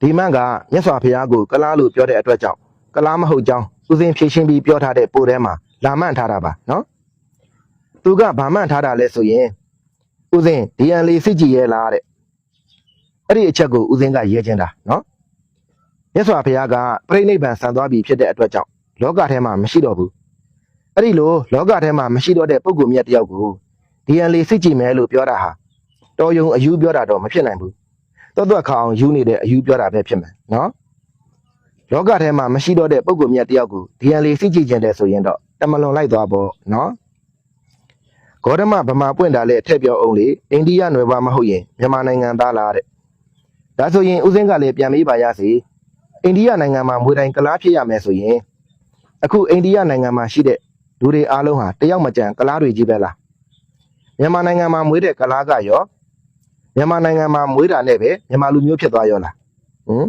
ဒီမန့်ကမြတ်စွာဘုရားကိုကလားလို့ပြောတဲ့အတွက်ကြောင့်ကလားမဟုတ်ကြောင်းဦးစင်းဖြည့်ရှင်းပြီးပြောထားတဲ့ပို့ထဲမှာလာမှန်ထားတာပါနော်သူကဗာမှန်ထားတာလဲဆိုရင်ဦးစင်း DNA စစ်ကြည့်ရဲ့လားတဲ့အဲ့ဒီအချက်ကိုဦးစင်းကရေးချင်းတာနော်မြတ်စွာဘုရားကပြိဋိဘံဆံသွားပြီဖြစ်တဲ့အတွက်ကြောင့်လောကထဲမှာမရှိတော့ဘူးအဲ့ဒီလိုလောကထဲမှာမရှိတော့တဲ့ပုဂ္ဂိုလ်မြတ်တစ်ယောက်ကို DNA စစ်ကြည့်မယ်လို့ပြောတာဟာတော်ယုံအယူပြောတာတော့မဖြစ်နိုင်ဘူး တော်တော်ခါအောင်ယူနေတဲ့အယူပြောတာပဲဖြစ်မယ်နော်လောကထဲမှာမရှိတော့တဲ့ပုံကူမြတ်တယောက်ကို DNA စစ်ကြည့်ခြင်းတဲ့ဆိုရင်တော့တမလွန်လိုက်သွားပေါ့နော်ဂေါတမဗမာပွင့်တာလဲထည့်ပြောအောင်လေအိန္ဒိယနွယ်ဘာမဟုတ်ရင်မြန်မာနိုင်ငံသားလားတဲ့ဒါဆိုရင်ဦးစင်းကလည်းပြန်မေးပါရစေအိန္ဒိယနိုင်ငံမှာမွေတိုင်းကလားဖြစ်ရမယ်ဆိုရင်အခုအိန္ဒိယနိုင်ငံမှာရှိတဲ့လူတွေအားလုံးဟာတယောက်မကြံကလားတွေကြီးပဲလားမြန်မာနိုင်ငံမှာမွေးတဲ့ကလားကရော မြန်မာနိုင်ငံမှာမွေးတာနဲ့ပဲမြန်မာလူမျိုးဖြစ်သွားရောလားဟမ်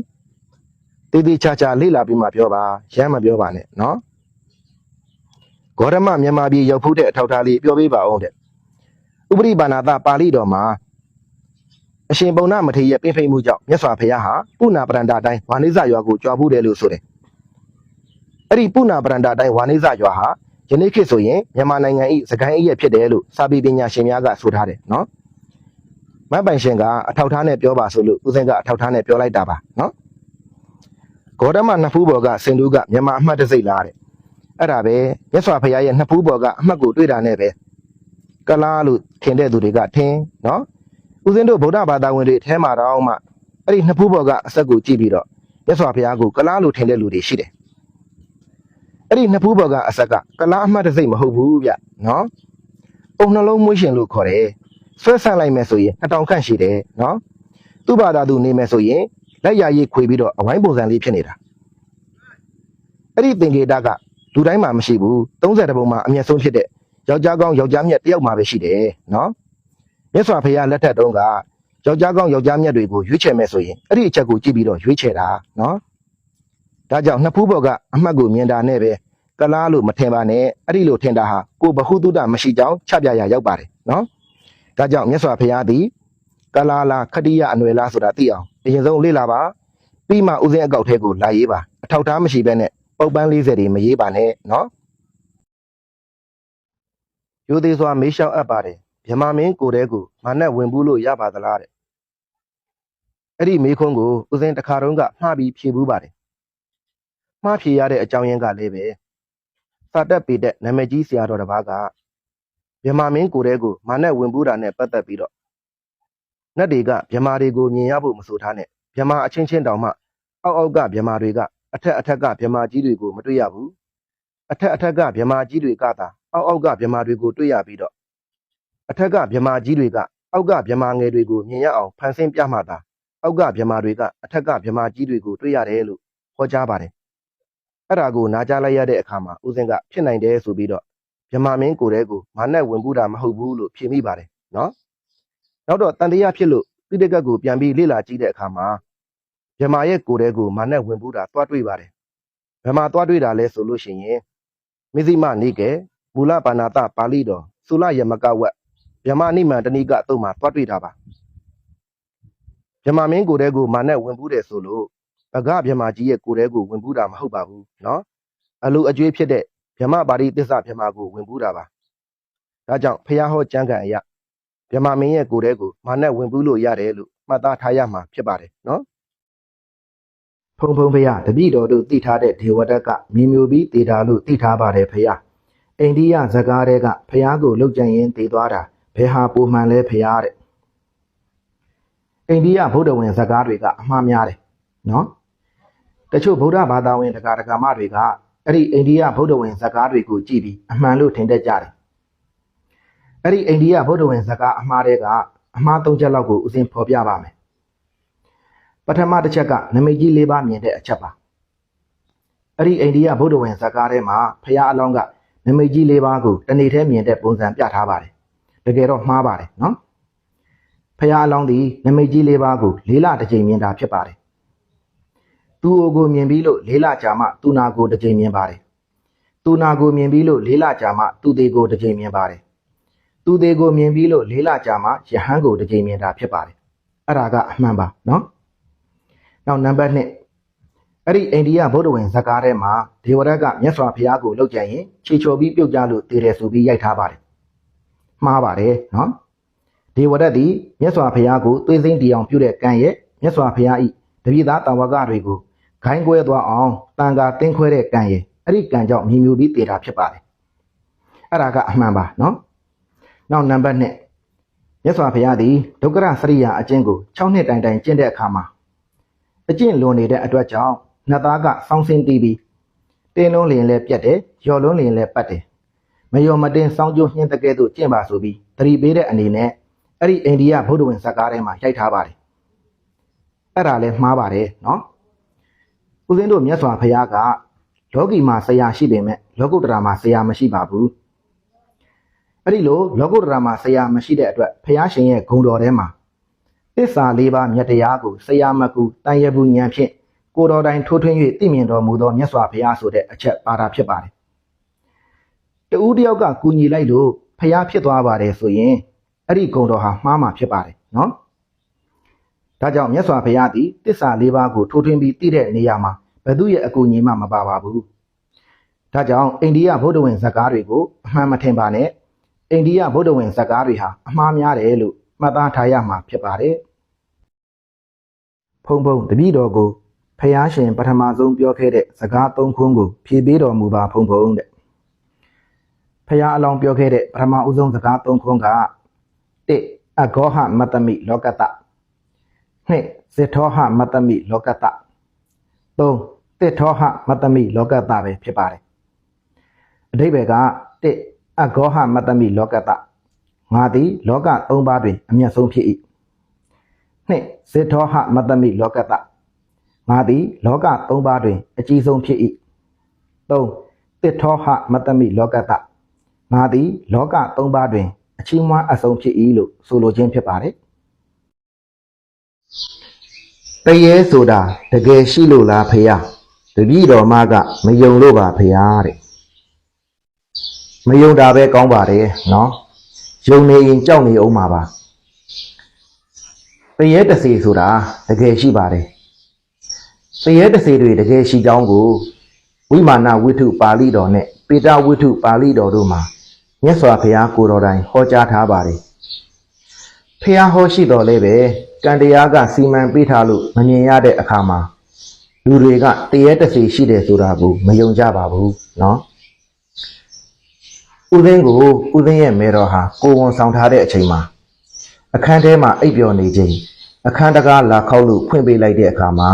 တေးသေးချာချာလေ့လာပြီးမှပြောပါရမ်းမပြောပါနဲ့နော်ဂေါရမမြန်မာပြည်ရောက်ဖို့တဲ့အထောက်အထားလေးပြောပေးပါအောင်တဲ့ဥပရိပါဏာတပါဠိတော်မှာအရှင်ပုံနာမထေရရဲ့ပြင်ဖိတ်မှုကြောင့်မြတ်စွာဘုရားဟာပုဏ္ဏပရန္တာတိုင်းဝါနိဇရွာကိုကြွားဖို့တယ်လို့ဆိုတယ်အဲ့ဒီပုဏ္ဏပရန္တာတိုင်းဝါနိဇရွာဟာယနေ့ခေတ်ဆိုရင်မြန်မာနိုင်ငံဤစကိုင်းအရက်ဖြစ်တယ်လို့စာပေပညာရှင်များကဆိုထားတယ်နော် မတ်ပိုင်ရှင်ကအထောက်ထားနဲ့ပြောပါဆိုလို့ဦးစင်းကအထောက်ထားနဲ့ပြောလိုက်တာပါနော်ဂေါတမနှစ်ဖူးဘော်ကစင်တူးကမြန်မာအမှတ်တစိတ်လားတဲ့အဲ့ဒါပဲမြတ်စွာဘုရားရဲ့နှစ်ဖူးဘော်ကအမှတ်ကိုတွေ့တာနဲ့ပဲကလားလို့ထင်တဲ့သူတွေကထင်နော်ဦးစင်းတို့ဗုဒ္ဓဘာသာဝင်တွေအဲထဲမှာတော့မှအဲ့ဒီနှစ်ဖူးဘော်ကအဆက်ကိုကြည့်ပြီးတော့မြတ်စွာဘုရားကိုကလားလို့ထင်တဲ့လူတွေရှိတယ်အဲ့ဒီနှစ်ဖူးဘော်ကအဆက်ကကလားအမှတ်တစိတ်မဟုတ်ဘူးဗျနော်အုံနှလုံးမွေးရှင်လို့ခေါ်တယ် ဆွဲဆန့်လိုက်မယ်ဆိုရင်2000ခန့်ရှိတယ်နော်သူ့ဘာသာသူနေမယ်ဆိုရင်လက်ရည်ခွေပြီးတော့အဝိုင်းပုံစံလေးဖြစ်နေတာအဲ့ဒီသင်္ကေတကလူတိုင်းမှာမရှိဘူး30ပုံမှာအမျက်ဆုံးဖြစ်တဲ့ယောက်ျားကောင်းယောက်ျားမြတ်တယောက်မှာပဲရှိတယ်နော်မြတ်စွာဘုရားလက်ထက်တုန်းကယောက်ျားကောင်းယောက်ျားမြတ်တွေကိုရွေးချယ်မယ်ဆိုရင်အဲ့ဒီအချက်ကိုကြည့်ပြီးတော့ရွေးချယ်တာနော်ဒါကြောင့်နှစ်ဖူးဘော်ကအမှတ်ကိုမြင်တာနဲ့ပဲကလားလို့မထင်ပါနဲ့အဲ့ဒီလိုထင်တာဟာကိုယ်ဘဟုတုတမရှိကြောင်းချပြရရောက်ပါတယ်နော် ဒါကြောင့်မြတ်စွာဘုရားသည်ကလာလာခတိယအနွယ်လားဆိုတာသိအောင်အရင်ဆုံးလေ့လာပါပြီးမှဥစဉ်အကောက်ထဲကိုလာရေးပါအထောက်ထားမရှိဘဲနဲ့ပုတ်ပန်း40တွေမရေးပါနဲ့နော်ရိုသေးစွာမေးလျှောက်အပ်ပါတယ်မြမမင်းကိုယ်တဲကိုမာနဲ့ဝင်ဘူးလို့ရပါသလားတဲ့အဲ့ဒီမေးခွန်းကိုဥစဉ်တစ်ခါတုန်းကမှားပြီးဖြေဘူးပါတယ်မှားဖြေရတဲ့အကြောင်းရင်းကလည်းပဲစာတက်ပေတဲ့နာမည်ကြီးဆရာတော်တစ်ပါးက မြမမင်းကိုယ်တဲကိုမာနဲ့ဝင်ပူးတာနဲ့ပတ်သက်ပြီးတော့နတ်တွေကမြမတွေကိုမြင်ရဖို့မဆိုထားနဲ့မြမအချင်းချင်းတောင်မှအောက်အောက်ကမြမတွေကအထက်အထက်ကမြမကြီးတွေကိုမတွေ့ရဘူးအထက်အထက်ကမြမကြီးတွေကသာအောက်အောက်ကမြမတွေကိုတွေ့ရပြီးတော့အထက်ကမြမကြီးတွေကအောက်ကမြမငယ်တွေကိုမြင်ရအောင်ဖန်ဆင်းပြမှသာအောက်ကမြမတွေကအထက်ကမြမကြီးတွေကိုတွေ့ရတယ်လို့ဟောကြားပါတယ်အဲ့ဒါကိုနားကြားလိုက်ရတဲ့အခါမှာဦးစင်းကဖြစ်နိုင်တယ်ဆိုပြီးတော့ မြမမင်းကိုယ်တဲကိုမာနဲ့ဝင်ပူးတာမဟုတ်ဘူးလို့ဖြေမိပါတယ်နော်နောက်တော့တန်တရားဖြစ်လို့တိတက်ကတ်ကိုပြန်ပြီးလေ့လာကြည့်တဲ့အခါမှာမြမရဲ့ကိုယ်တဲကိုမာနဲ့ဝင်ပူးတာတွားတွေ့ပါတယ်ဘယ်မှာတွားတွေ့တာလဲဆိုလို့ရှိရင်မဇိမနေကေမူလပါဏာတပါဠိတော်သုလယမကဝတ်မြမနိမန္တနိကအုပ်မှာတွားတွေ့တာပါမြမမင်းကိုယ်တဲကိုမာနဲ့ဝင်ပူးတယ်ဆိုလို့ဗကမြမကြီးရဲ့ကိုယ်တဲကိုဝင်ပူးတာမဟုတ်ပါဘူးနော်အလိုအကျွေးဖြစ်တဲ့ ဗြဟ္မပါဠိသစ္စာဗြဟ္မာကိုဝင်ပူးတာပါ။ဒါကြောင့်ဖះဟောကျမ်းဂန်အရဗြဟ္မာမင်းရဲ့ကိုယ်တဲကိုမာနဲ့ဝင်ပူးလို့ရတယ်လို့မှတ်သားထားရမှာဖြစ်ပါတယ်နော်။ဖုံဖုံဖះတပိတော်တို့သိထားတဲ့ဒေဝတက်ကမြင်မျိုးပြီးတည်တာလို့သိထားပါတယ်ဖះ။အိန္ဒိယဇကားတွေကဖះကိုလှုပ်ကြံရင်တည်သွားတာဘယ်ဟာပုံမှန်လဲဖះတဲ့။အိန္ဒိယဗုဒ္ဓဝင်ဇကားတွေကအမှားများတယ်နော်။တချို့ဗုဒ္ဓဘာသာဝင်တရားဓမ္မတွေက အဲ့ဒီအိန္ဒိယဗုဒ္ဓဝင်ဇကားတွေကိုကြည့်ပြီးအမှန်လို့ထင်တတ်ကြတယ်။အဲ့ဒီအိန္ဒိယဗုဒ္ဓဝင်ဇကားအမှားတွေကအမှား၃ချက်လောက်ကိုဥစဉ်ဖော်ပြပါမယ်။ပထမတစ်ချက်ကနမိတ်ကြီး၄ပါးမြင်တဲ့အချက်ပါ။အဲ့ဒီအိန္ဒိယဗုဒ္ဓဝင်ဇကားထဲမှာဖရာအလောင်းကနမိတ်ကြီး၄ပါးကိုတနေ့တည်းမြင်တဲ့ပုံစံပြထားပါတယ်။တကယ်တော့မှားပါတယ်နော်။ဖရာအလောင်းဒီနမိတ်ကြီး၄ပါးကိုလေးလတစ်ကြိမ်မြင်တာဖြစ်ပါတယ်။ သူ့အိုကိုမြင်ပြီးလို့လေးလကြာမှသူ့နာကိုတစ်ကြိမ်မြင်ပါတယ်။သူ့နာကိုမြင်ပြီးလို့လေးလကြာမှသူ့သေးကိုတစ်ကြိမ်မြင်ပါတယ်။သူ့သေးကိုမြင်ပြီးလို့လေးလကြာမှယဟန်ကိုတစ်ကြိမ်မြင်တာဖြစ်ပါတယ်။အဲ့ဒါကအမှန်ပါနော်။နောက်နံပါတ်2အဲ့ဒီအိန္ဒိယဗုဒ္ဓဝင်ဇကားထဲမှာဒေဝရတ်ကမြတ်စွာဘုရားကိုလောက်ကြရင်ခြေချော်ပြီးပြုတ်ကြလို့တည်တယ်ဆိုပြီးရိုက်ထားပါတယ်မှားပါတယ်နော်ဒေဝရတ်ဒီမြတ်စွာဘုရားကိုသွေးစိမ့်တီအောင်ပြုတဲ့ကံရဲ့မြတ်စွာဘုရားဤတပိသားတာဝကတွေကို ဂိုင်းကွဲသွားအောင်တန်ခါတင်းခွဲတဲ့ကံရဲ့အဲ့ဒီကံကြောင့်မြည်မျိုးပြီးတည်တာဖြစ်ပါတယ်အဲ့ဒါကအမှန်ပါနော်နောက်နံပါတ်2မြတ်စွာဘုရားသည်ဒုက္ခရစရိယာအကျင့်ကို6နှစ်တိုင်တိုင်ကျင့်တဲ့အခါမှာအကျင့်လွန်နေတဲ့အတွက်ကြောင့်နတ်သားကစောင်းစင်းတီးပြီးတင်းလုံးလျင်လည်းပြတ်တယ်ရော်လုံးလျင်လည်းပတ်တယ်မယောမတင်စောင်းကျိုးညှင်းတကဲ့သို့ကျင့်ပါဆိုပြီးတတိပေးတဲ့အနေနဲ့အဲ့ဒီအိန္ဒိယဗုဒ္ဓဝင်ဇာတ်ကားထဲမှာရိုက်ထားပါတယ်အဲ့ဒါလည်းမှားပါတယ်နော် ဦးဇင်းတို့မြတ်စွာဘုရားကလောကီမှာဆရာရှိပေမဲ့လောကုတ္တရာမှာဆရာမရှိပါဘူးအဲ့ဒီလိုလောကုတ္တရာမှာဆရာမရှိတဲ့အတွက်ဘုရားရှင်ရဲ့ဂုဏ်တော်ထဲမှာသစ္စာလေးပါးမြတ်တရားကိုဆရာမကူတန်ရဘူးဉာဏ်ဖြင့်ကိုယ်တော်တိုင်ထိုးထွင်း၍သိမြင်တော်မူသောမြတ်စွာဘုရားဆိုတဲ့အချက်ပါတာဖြစ်ပါတယ်တူတယောက်ကကူညီလိုက်လို့ဘုရားဖြစ်သွားပါတယ်ဆိုရင်အဲ့ဒီဂုဏ်တော်ဟာမှားမှာဖြစ်ပါတယ်နော် ဒါကြောင့်မြတ်စွာဘုရားသည်တစ္ဆာလေးပါးကိုထိုးထွင်းပြီးသိတဲ့နေရာမှာဘယ်သူရဲ့အကူအညီမှမပါပါဘူးဒါကြောင့်အိန္ဒိယဗုဒ္ဓဝင်ဇာတ်ကားတွေကိုအမှန်မထင်ပါနဲ့အိန္ဒိယဗုဒ္ဓဝင်ဇာတ်ကားတွေဟာအမှားများတယ်လို့မှတ်သားထားရမှာဖြစ်ပါတယ်ဖုံဖုံတပည့်တော်ကိုဖះရှင်ပထမဆုံးပြောခဲ့တဲ့စကားသုံးခွန်းကိုဖြေပေးတော်မူပါဖုံဖုံတဲ့ဖះအလောင်းပြောခဲ့တဲ့ပထမဦးဆုံးစကားသုံးခွန်းက1အဂောဟမတ္တမိလောကတ 2စေထောဟမတ္တမိလောကတ3တစ်ထောဟမတ္တမိလောကတပဲဖြစ်ပါတယ်အဓိပ္ပာယ်က1အဂောဟမတ္တမိလောကတငါသည်လောက၃ပါးတွင်အမျက်ဆုံးဖြစ်၏နှစ်စေထောဟမတ္တမိလောကတငါသည်လောက၃ပါးတွင်အကြီးဆုံးဖြစ်၏၃တစ်ထောဟမတ္တမိလောကတငါသည်လောက၃ပါးတွင်အချီးမွမ်းအဆုံးဖြစ်၏လို့ဆိုလိုခြင်းဖြစ်ပါတယ် တရေဆိုတာတကယ်ရှိလို့လားဖေယတပည့်တော်မကမယုံလို့ပါဖေယတဲ့မယုံတာပဲကောင်းပါတယ်နော်ယုံနေရင်ကြောက်နေအောင်ပါပါတရေတစီဆိုတာတကယ်ရှိပါတယ်တရေတစီတွေတကယ်ရှိကြောင်းကိုဝိမာနဝိထုပါဠိတော်နဲ့ပေတဝိထုပါဠိတော်တို့မှာမြတ်စွာဘုရားကိုယ်တော်တိုင်ဟောကြားထားပါတယ်ဖះဟောရှိတော်လဲပဲ ကံတရားကစီမံပေးထားလို့မမြင်ရတဲ့အခါမှာလူတွေကတရေတစီရှိတယ်ဆိုတာကိုမယုံကြပါဘူးเนาะဥသိန်းကိုဥသိန်းရဲ့မေတော်ဟာကိုဝန်ဆောင်ထားတဲ့အချိန်မှာအခန်းထဲမှာအိပ်ပျော်နေချိန်အခန်းတကားလာခောက်လို့ဖွင့်ပေးလိုက်တဲ့အခါမှာ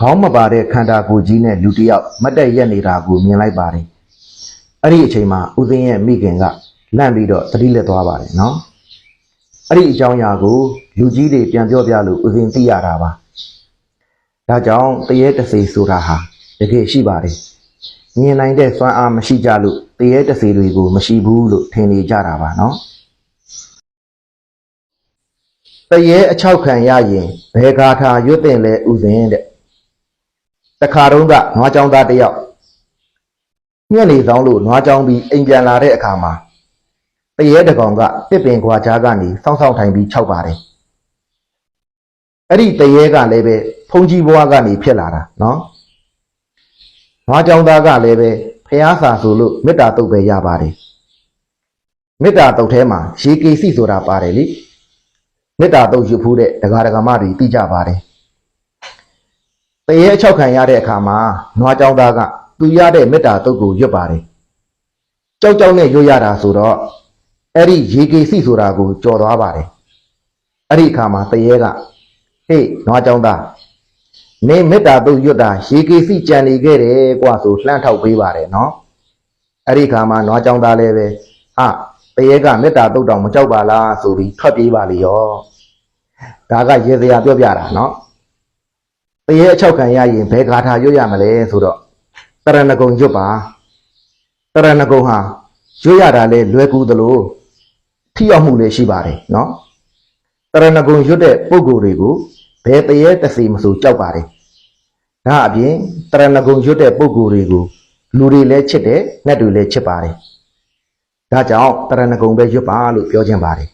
ခေါင်းမပါတဲ့ခန္ဓာကိုယ်ကြီးနဲ့လူတစ်ယောက်မတ်တက်ရက်နေတာကိုမြင်လိုက်ပါတယ်အဲ့ဒီအချိန်မှာဥသိန်းရဲ့မိခင်ကလန့်ပြီးတော့သတိလက်သွားပါတယ်နော် အဲ့ဒီအကြောင်းအရာကိုလူကြီးတွေပြန်ပြောပြလို့ဥသိန်းသိရတာပါဒါကြောင့်တရေတစေဆိုတာဟာတကယ်ရှိပါတယ်မြင်နိုင်တဲ့စွမ်းအားမရှိကြလို့တရေတစေတွေကိုမရှိဘူးလို့ထင်နေကြတာပါနော်တရေအချောက်ခံရရင်ဘယ်ဂါထာရွတ်တင်လဲဥစဉ်တဲ့တခါတုန်းကနွားကြောင်သားတစ်ယောက်ညနေဆောင်လို့နွားကြောင်ပြီးအိမ်ပြန်လာတဲ့အခါမှာ တရေတကောင်ကတစ်ပင်ခွာချားကနေစောင့်ဆောင်ထိုင်ပြီးခြောက်ပါတယ်အဲ့ဒီတရေကလည်းပဲဖုန်ကြီးဘွားကနေဖြစ်လာတာနော်နွားကြောင်သားကလည်းပဲဖះစာဆိုလို့မေတ္တာတုတ်ပဲရပါတယ်မေတ္တာတုတ်ထဲမှာရေကေစီဆိုတာပါတယ်လေမေတ္တာတုတ်ယူဖူးတဲ့ဒကာဒကာမတွေသိကြပါတယ်တရေအချောက်ခံရတဲ့အခါမှာနွားကြောင်သားကသူရတဲ့မေတ္တာတုတ်ကိုရွတ်ပါတယ်ကြောက်ကြောက်နဲ့ရွတ်ရတာဆိုတော့ အဲ့ဒီရေကေစီဆိုတာကိုကြော်သွားပါတယ်အဲ့ဒီအခါမှာတရေကဟေးနွားကြောင်သားမင်းမေတ္တာတုတ်ရွတ်တာရေကေစီကြံနေခဲ့တယ်ကွာဆိုလှမ်းထောက်ပေးပါတယ်နော်အဲ့ဒီခါမှာနွားကြောင်သားလည်းပဲဟာတရေကမေတ္တာတုတ်တောင်မကြောက်ပါလားဆိုပြီးထွက်ပြေးပါလေရောဒါကရေစရာပြောပြတာနော်တရေအချောက်ခံရရင်ဘယ်ဂါထာရွတ်ရမလဲဆိုတော့တရဏဂုံရွတ်ပါတရဏဂုံဟာရွတ်ရတာလဲလွယ်ကူသလို ထိရောက်မှုလည်းရှိပါတယ်နော်တရဏဂုံရွတ်တဲ့ပုံကိုယ်တွေကိုဘယ်တရေတစီမဆိုကြောက်ပါတယ်ဒါအပြင်တရဏဂုံရွတ်တဲ့ပုံကိုယ်တွေကိုလူတွေလည်းချစ်တယ်ငှက်တွေလည်းချစ်ပါတယ်ဒါကြောင့်တရဏဂုံပဲရွတ်ပါလို့ပြောခြင်းပါတယ်